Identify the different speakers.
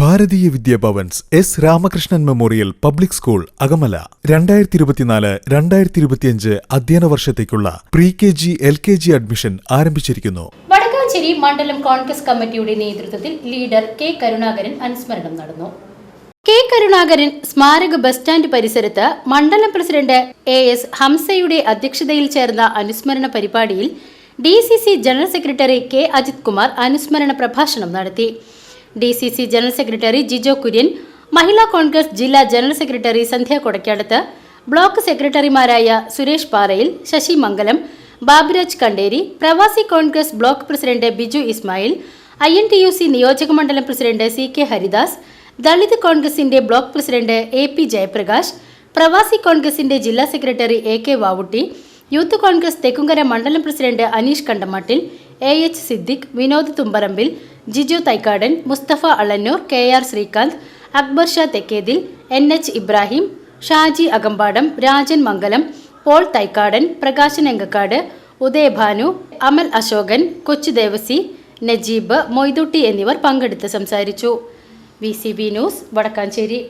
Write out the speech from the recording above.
Speaker 1: Bharatiya Vidya Bhavan's S Ramakrishnan memorial public school Akamala. രണ്ടായിരത്തി ഇരുപത്തിനാല് രണ്ടായിരത്തി ഇരുപത്തിയഞ്ച് അധ്യയന വർഷത്തേക്കുള്ള pre K G L K G admission ആരംഭിച്ചിരിക്കുന്നു.
Speaker 2: വടക്കാഞ്ചേരി മണ്ഡലം കോൺഗ്രസ് കമ്മിറ്റിയുടെ നേതൃത്വത്തിൽ ലീഡർ കെ കരുണാകരൻ അനുസ്മരണം നടന്നു. കെ കരുണാകരൻ സ്മാരക ബസ് സ്റ്റാൻഡ് പരിസരത്ത് മണ്ഡലം പ്രസിഡന്റ് എ എസ് ഹംസയുടെ അധ്യക്ഷതയിൽ ചേർന്ന അനുസ്മരണ പരിപാടിയിൽ D C C general secretary K Ajith Kumar അനുസ്മരണ പ്രഭാഷണം നടത്തി. D C C general secretary Jijo Kurian Mahila Congress ജില്ലാ general secretary Sandhya Kodakkadath block സെക്രട്ടറിമാരായ Suresh Parayil Sasi Mangalam Baburaj Kanderi Pravasi Congress block president Biju Ismail I N T U C നിയോജകമണ്ഡലം president C K Haridas Dalit കോൺഗ്രസിന്റെ block president A P Jayaprakash Pravasi കോൺഗ്രസിന്റെ ജില്ലാ secretary A K Vavutty youth Congress Thekkumkara മണ്ഡലം president Anish Kandamattil A H Siddique Vinod Thumbarambil Jiju Thaikkadan Musthafa Alannur K R Sreekanth Akbar Shah Thekkethil N H Ibrahim Shaji Akambadam Rajan Mangalam Paul Thaikkadan Prakashan Enkakkad Udayabhanu Amal Ashokan Kochu Devasi Najeeb Moythutty എന്നിവർ പങ്കെടുത്ത് സംസാരിച്ചു. V news Vadakkanchery.